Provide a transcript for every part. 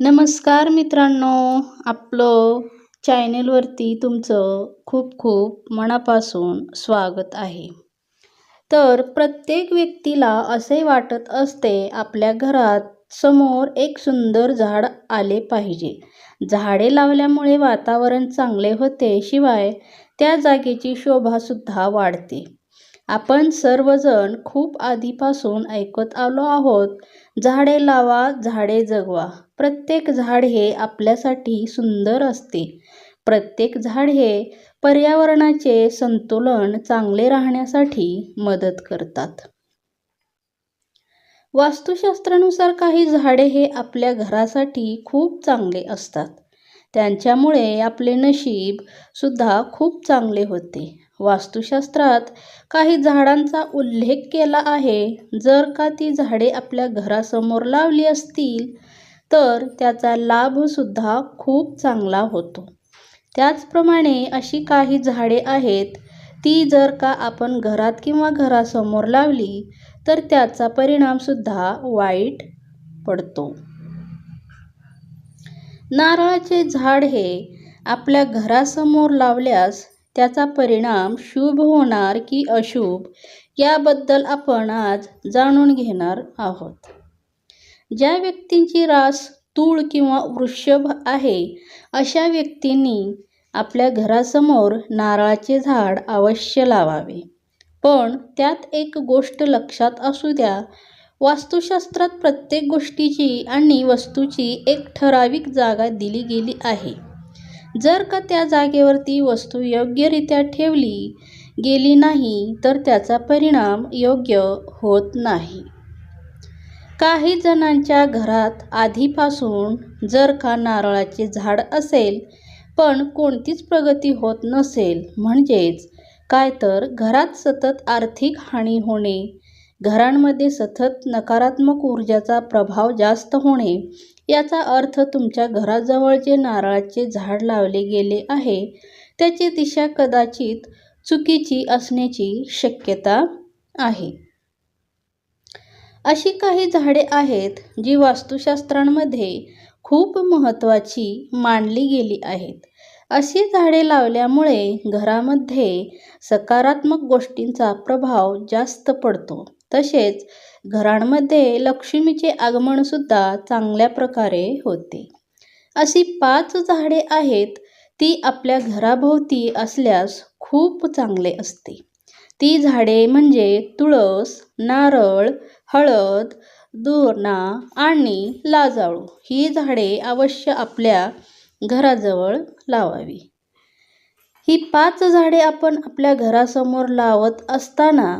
नमस्कार मित्रांनो आपलं चॅनेलवरती तुमचं खूप खूप मनापासून स्वागत आहे. तर प्रत्येक व्यक्तीला असे वाटत असते आपल्या घरात समोर एक सुंदर झाड आले पाहिजे. झाडे लावल्यामुळे वातावरण चांगले होते शिवाय त्या जागेची शोभासुद्धा वाढते. आपण सर्वजण खूप आधीपासून ऐकत आलो आहोत झाडे लावा झाडे जगवा. प्रत्येक झाड हे आपल्यासाठी सुंदर असते. प्रत्येक झाड हे पर्यावरणाचे संतुलन चांगले राहण्यासाठी मदत करतात. वास्तुशास्त्रानुसार काही झाडे हे आपल्या घरासाठी खूप चांगले असतात. त्यांच्यामुळे आपले नशीब सुद्धा खूप चांगले होते. वास्तुशास्त्रात काही झाडांचा उल्लेख केला आहे. जर का ती झाडे आपल्या घरासमोर लावली असतील तर त्याचा लाभसुद्धा खूप चांगला होतो. त्याचप्रमाणे अशी काही झाडे आहेत ती जर का आपण घरात किंवा घरासमोर लावली तर त्याचा परिणामसुद्धा वाईट पडतो. नारळाचे झाड हे आपल्या घरासमोर लावल्यास त्याचा परिणाम शुभ होणार की अशुभ याबद्दल आपण आज जाणून घेणार आहोत. ज्या व्यक्तींची रास तूळ किंवा वृषभ आहे अशा व्यक्तींनी आपल्या घरासमोर नारळाचे झाड अवश्य लावावे. पण त्यात एक गोष्ट लक्षात असू द्या वास्तुशास्त्रात प्रत्येक गोष्टीची आणि वस्तूची एक ठराविक जागा दिली गेली आहे. जर का त्या जागेवर ती वस्तू योग्यरित्या ठेवली गेली नाही तर त्याचा परिणाम योग्य होत नाही. काही जणांच्या घरात आधीपासून जर का नारळाचे झाड असेल पण कोणतीच प्रगती होत नसेल म्हणजेच काय तर घरात सतत आर्थिक हानी होणे घरांमध्ये सतत नकारात्मक ऊर्जाचा प्रभाव जास्त होणे याचा अर्थ तुमच्या घराजवळ जे नारळाचे झाड लावले गेले आहे त्याची दिशा कदाचित चुकीची असण्याची शक्यता आहे. अशी काही झाडे आहेत जी वास्तुशास्त्रांमध्ये खूप महत्त्वाची मानली गेली आहेत. अशी झाडे लावल्यामुळे घरामध्ये सकारात्मक गोष्टींचा प्रभाव जास्त पडतो. तसेच घरांमध्ये लक्ष्मीचे आगमनसुद्धा चांगल्या प्रकारे होते. अशी पाच झाडे आहेत ती आपल्या घराभोवती असल्यास खूप चांगले असते. ती झाडे म्हणजे तुळस नारळ हळद दोना आणि लाजाळू ही झाडे अवश्य आपल्या घराजवळ लावावी. ही पाच झाडे आपण आपल्या घरासमोर लावत असताना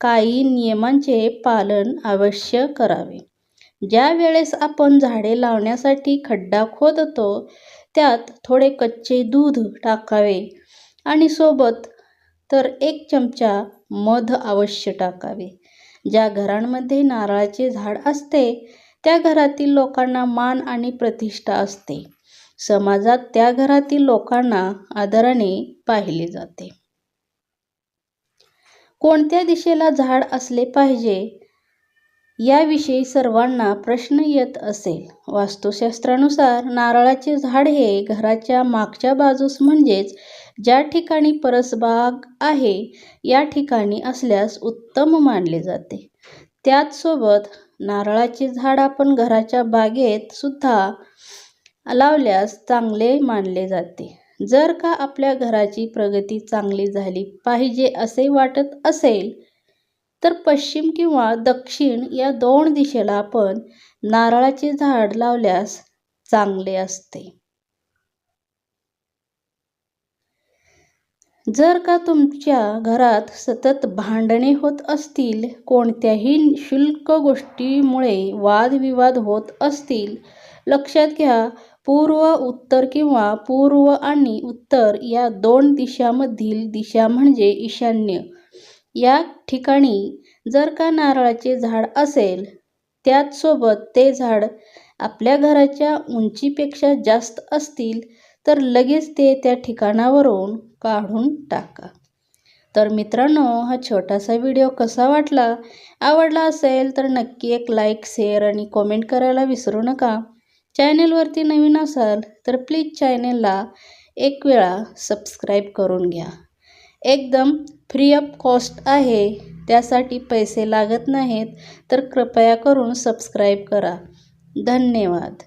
काही नियमांचे पालन अवश्य करावे. ज्या वेळेस आपण झाडे लावण्यासाठी खड्डा खोदतो त्यात थोडे कच्चे दूध टाकावे आणि सोबत तर एक चमचा मध अवश्य टाकावे. ज्या घरांमध्ये नारळाचे झाड असते त्या घरातील लोकांना मान आणि प्रतिष्ठा असते. समाजात त्या घरातील लोकांना आदराने पाहिले जाते. कोणत्या दिशेला झाड असले पाहिजे? याविषयी सर्वांना प्रश्न येत असेल. वास्तुशास्त्रानुसार नारळाचे झाड हे घराच्या मागच्या बाजूस म्हणजेच ज्या ठिकाणी परसबाग आहे या ठिकाणी असल्यास उत्तम मानले जाते. त्याचसोबत नारळाचे झाड आपण घराच्या बागेत सुद्धा लावल्यास चांगले मानले जाते. जर का आपल्या घराची प्रगती चांगली झाली पाहिजे असे वाटत असेल तर पश्चिम किंवा दक्षिण या दोन दिशेला आपण नारळाचे झाड लावल्यास चांगले असते. जर का तुमच्या घरात सतत भांडणे होत असतील कोणत्याही शुल्क गोष्टीमुळे वादविवाद होत असतील लक्षात घ्या पूर्व उत्तर किंवा पूर्व आणि उत्तर या दोन दिशामधील दिशा म्हणजे ईशान्य. या ठिकाणी जर का नारळाचे झाड असेल त्याचसोबत ते झाड आपल्या घराच्या उंचीपेक्षा जास्त असतील तर लगेच ते त्या ठिकाणावरून काढून टाका. तर मित्रांनो हा छोटासा व्हिडिओ कसा वाटला? आवडला असेल तर नक्की एक लाईक शेअर आणि कॉमेंट करायला विसरू नका. चॅनेलवरती नवीन असाल तर प्लीज चॅनेलला एक वेळा सबस्क्राईब करून घ्या. एकदम फ्री ऑफ कॉस्ट आहे त्यासाठी पैसे लागत नाहीत तर कृपया करून सबस्क्राईब करा. धन्यवाद.